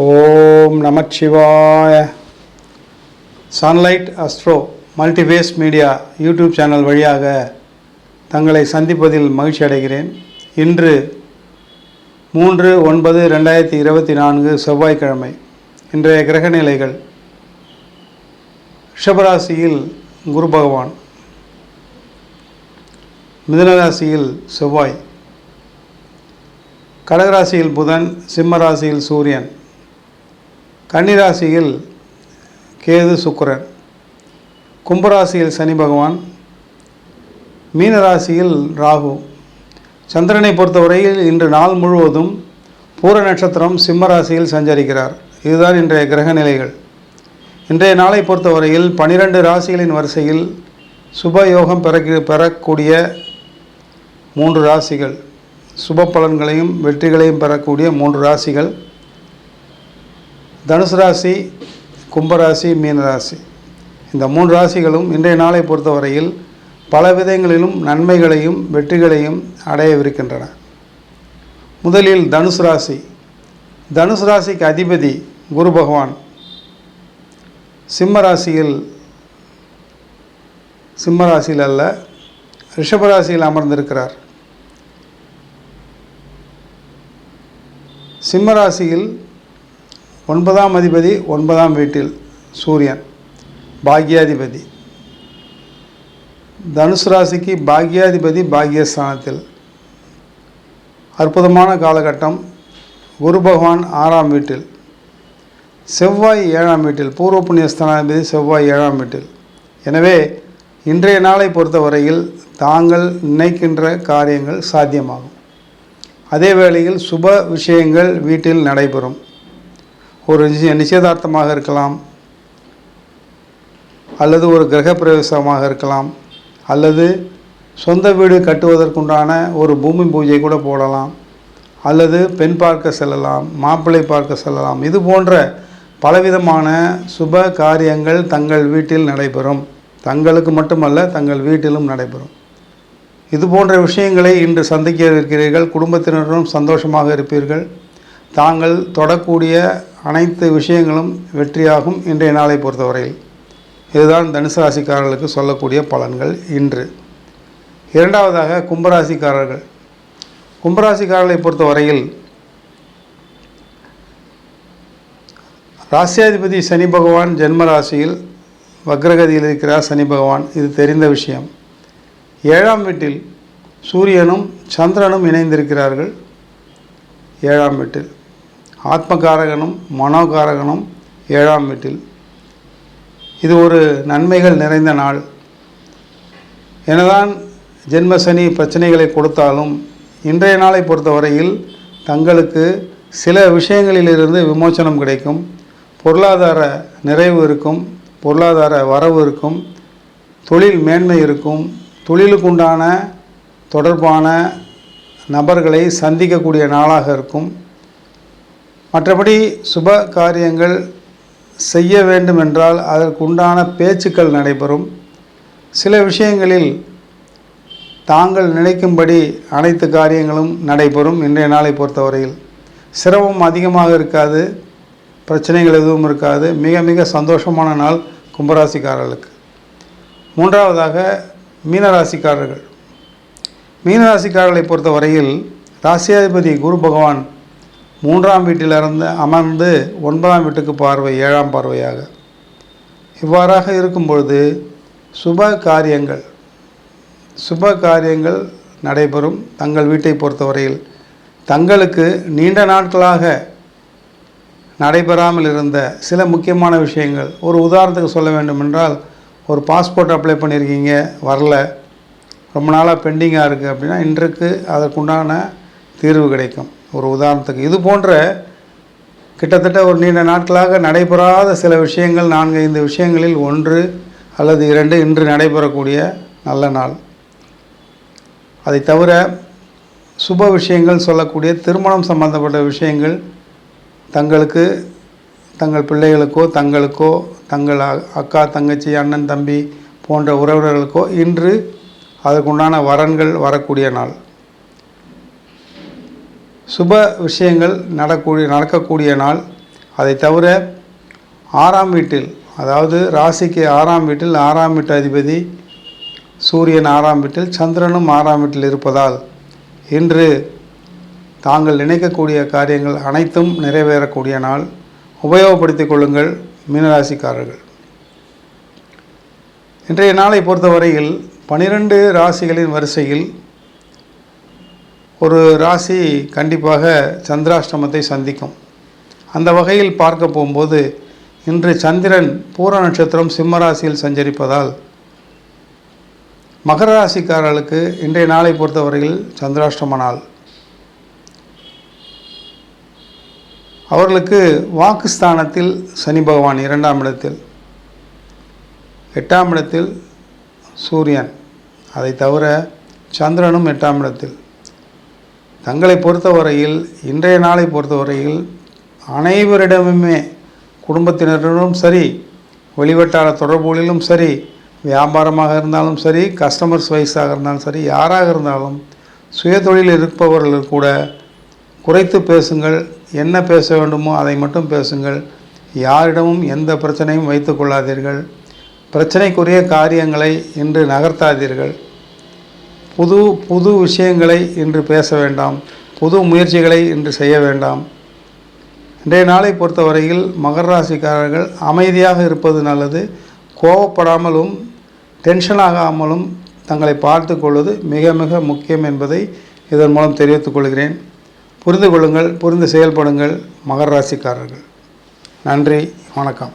ஓம் நமச்சிவாய. Sunlight Astro Multiways Media YouTube channel வழியாக தங்களை சந்திப்பதில் மகிழ்ச்சி அடைகிறேன். இன்று மூன்று ஒன்பது ரெண்டாயிரத்தி இருபத்தி நான்கு செவ்வாய்க்கிழமை. இன்றைய கிரக நிலைகள் ரிஷபராசியில் குரு பகவான். மிதுனராசியில் செவ்வாய். கடகராசியில் புதன் சிம்மராசியில் சூரியன். கன்னிராசியில் கேது சுக்கரன். கும்பராசியில் சனி பகவான். மீனராசியில் ராகு. சந்திரனை பொறுத்தவரையில் இன்று நாள் முழுவதும் பூர நட்சத்திரம் சிம்மராசியில் சஞ்சரிக்கிறார். இதுதான் இன்றைய கிரக நிலைகள். இன்றைய நாளை பொறுத்தவரையில் பனிரெண்டு ராசிகளின் வரிசையில் சுப யோகம் பெற பெறக்கூடிய மூன்று ராசிகள். சுப பலன்களையும் வெற்றிகளையும் பெறக்கூடிய மூன்று ராசிகள். தனுசு ராசி கும்பராசி மீனராசி இந்த மூன்று ராசிகளும் இன்றைய நாளை பொறுத்தவரையில் பல விதங்களிலும் நன்மைகளையும் வெற்றிகளையும் அடையவிருக்கின்றன. முதலில் தனுசு ராசி. தனுசு ராசிக்கு அதிபதி குரு பகவான். சிம்ம ராசியில் சிம்ம ராசியில் அல்ல ரிஷபராசியில் அமர்ந்திருக்கிறார். சிம்ம ராசியில் ஒன்பதாம் அதிபதி ஒன்பதாம் வீட்டில் சூரியன். பாக்யாதிபதி. தனுசு ராசிக்கு பாக்யாதிபதி பாக்யஸ்தானத்தில். அற்புதமான காலகட்டம். குரு பகவான் ஆறாம் வீட்டில். செவ்வாய் ஏழாம் வீட்டில். பூர்வ புண்ணியஸ்தானாதிபதி செவ்வாய் ஏழாம் வீட்டில். எனவே இன்றைய நாளை பொறுத்தவரையில் தாங்கள் நினைக்கின்ற காரியங்கள் சாத்தியமாகும். அதே வேளையில் சுப விஷயங்கள் வீட்டில் நடைபெறும். ஒரு நிச்சய நிச்சயதார்த்தமாக இருக்கலாம். அல்லது ஒரு கிரகப்பிரவேசமாக இருக்கலாம். அல்லது சொந்த வீடு கட்டுவதற்குண்டான ஒரு பூமி பூஜை கூட போடலாம். அல்லது பெண் பார்க்க செல்லலாம் மாப்பிள்ளை பார்க்க செல்லலாம். இது போன்ற பலவிதமான சுப காரியங்கள் தங்கள் வீட்டில் நடைபெறும். தங்களுக்கு மட்டுமல்ல தங்கள் வீட்டிலும் நடைபெறும். இது போன்ற விஷயங்களை இன்று சந்திக்க இருக்கிறீர்கள். குடும்பத்தினரும் சந்தோஷமாக இருப்பீர்கள். தாங்கள் தொடக்கூடிய அனைத்து விஷயங்களும் வெற்றியாகும் இன்றைய நாளை பொறுத்தவரையில். இதுதான் தனுசு ராசிக்காரர்களுக்கு சொல்லக்கூடிய பலன்கள் இன்று. இரண்டாவதாக கும்பராசிக்காரர்கள். கும்பராசிக்காரர்களை பொறுத்தவரையில் ராசியாதிபதி சனி பகவான் ஜென்ம ராசியில் வக்ரகதியில் இருக்கிறார் சனி பகவான். இது தெரிந்த விஷயம். ஏழாம் வீட்டில் சூரியனும் சந்திரனும் இணைந்திருக்கிறார்கள். ஏழாம் வீட்டில். ஆத்மகாரகனும் மனோகாரகனும் ஏழாம் வீட்டில். இது ஒரு நன்மைகள் நிறைந்த நாள். எனதான் ஜென்மசனி பிரச்சனைகளை கொடுத்தாலும் இன்றைய நாளை பொறுத்தவரையில் தங்களுக்கு சில விஷயங்களிலிருந்து விமோச்சனம் கிடைக்கும். பொருளாதார நிறைவு இருக்கும் பொருளாதார வரவு இருக்கும் தொழில் மேன்மை இருக்கும் தொழிலுக்குண்டான தொடர்பான நபர்களை சந்திக்கக்கூடிய நாளாக இருக்கும். மற்றபடி சுப காரியங்கள் செய்ய வேண்டும் என்றால் அதற்குண்டான பேச்சுக்கள் நடைபெறும். சில விஷயங்களில் தாங்கள் நினைக்கும்படி அனைத்து காரியங்களும் நடைபெறும் இன்றைய நாளை பொறுத்தவரையில். சிரமம் அதிகமாக இருக்காது பிரச்சனைகள் எதுவும் இருக்காது. மிக மிக சந்தோஷமான நாள் கும்பராசிக்காரர்களுக்கு. மூன்றாவதாக மீனராசிக்காரர்கள். மீனராசிக்காரர்களை பொறுத்தவரையில் ராசியாதிபதி குரு பகவான் மூன்றாம் வீட்டிலிருந்து அமர்ந்து ஒன்பதாம் வீட்டுக்கு பார்வை ஏழாம் பார்வையாக. இவ்வாறாக இருக்கும் பொழுது சுப காரியங்கள் சுப காரியங்கள் நடைபெறும் தங்கள் வீட்டை பொறுத்தவரையில். தங்களுக்கு நீண்ட நாட்களாக நடைபெறாமல் இருந்த சில முக்கியமான விஷயங்கள். ஒரு உதாரணத்துக்கு சொல்ல வேண்டுமென்றால் ஒரு பாஸ்போர்ட் அப்ளை பண்ணியிருக்கீங்க வரல ரொம்ப நாளாக பெண்டிங்காக இருக்குது அப்படின்னா இன்றைக்கு அதற்குண்டான தீர்வு கிடைக்கும். ஒரு உதாரணத்துக்கு. இது போன்ற கிட்டத்தட்ட ஒரு நீண்ட நாட்களாக நடைபெறாத சில விஷயங்கள் நான்கு ஐந்து விஷயங்களில் ஒன்று அல்லது இரண்டு இன்று நடைபெறக்கூடிய நல்ல நாள். அதை தவிர சுப விஷயங்கள் சொல்லக்கூடிய திருமணம் சம்பந்தப்பட்ட விஷயங்கள் தங்களுக்கு தங்கள் பிள்ளைகளுக்கோ தங்களுக்கோ தங்கள் அக்கா தங்கச்சி அண்ணன் தம்பி போன்ற உறவினர்களுக்கோ இன்று அதற்குண்டான வரன்கள் வரக்கூடிய நாள். சுப விஷயங்கள் நடக்கூடிய நடக்கக்கூடிய நாள். அதை தவிர ஆறாம் வீட்டில் அதாவது ராசிக்கு ஆறாம் வீட்டில் ஆறாம் வீட்டு அதிபதி சூரியன் ஆறாம் வீட்டில் சந்திரனும் ஆறாம் வீட்டில் இருப்பதால் இன்று தாங்கள் நினைக்கக்கூடிய காரியங்கள் அனைத்தும் நிறைவேறக்கூடிய நாள். உபயோகப்படுத்திக் கொள்ளுங்கள் மீனராசிக்காரர்கள். இன்றைய நாளை பொறுத்தவரையில் பனிரெண்டு ராசிகளின் வரிசையில் ஒரு ராசி கண்டிப்பாக சந்திராஷ்டமத்தை சந்திக்கும். அந்த வகையில் பார்க்க போகும்போது இன்று சந்திரன் பூர நட்சத்திரம் சிம்ம ராசியில் சஞ்சரிப்பதால் மகர ராசிக்காரர்களுக்கு இன்றைய நாளை பொறுத்தவரையில் சந்திராஷ்டம நாள். அவர்களுக்கு வாக்குஸ்தானத்தில் சனி பகவான் இரண்டாம் இடத்தில் எட்டாம் இடத்தில் சூரியன். அதை தவிர சந்திரனும் எட்டாம் இடத்தில். தங்களை பொறுத்தவரையில் இன்றைய நாளை பொறுத்தவரையில் அனைவரிடமுமே குடும்பத்தினரிடமும் சரி வெளிவட்டார தொடர்புகளிலும் சரி வியாபாரமாக இருந்தாலும் சரி கஸ்டமர்ஸ் வைஸாக இருந்தாலும் சரி யாராக இருந்தாலும் சுயதொழில் இருப்பவர்கள் கூட குறைத்து பேசுங்கள் என்ன பேச வேண்டுமோ அதை மட்டும் பேசுங்கள். யாரிடமும் எந்த பிரச்சனையும் வைத்து கொள்ளாதீர்கள். பிரச்சனைக்குரிய காரியங்களை இன்று நகர்த்தாதீர்கள். புது புது விஷயங்களை இன்று பேச வேண்டாம். புது முயற்சிகளை இன்று செய்ய வேண்டாம். இன்றைய நாளை பொறுத்தவரையில் மகர ராசிக்காரர்கள் அமைதியாக இருப்பது நல்லது. கோவப்படாமலும் டென்ஷன் ஆகாமலும் தங்களை பார்த்து கொள்வது மிக மிக முக்கியம் என்பதை இதன் மூலம் தெரிவித்துக் கொள்கிறேன். புரிந்து கொள்ளுங்கள் புரிந்து செயல்படுங்கள் மகர ராசிக்காரர்கள். நன்றி வணக்கம்.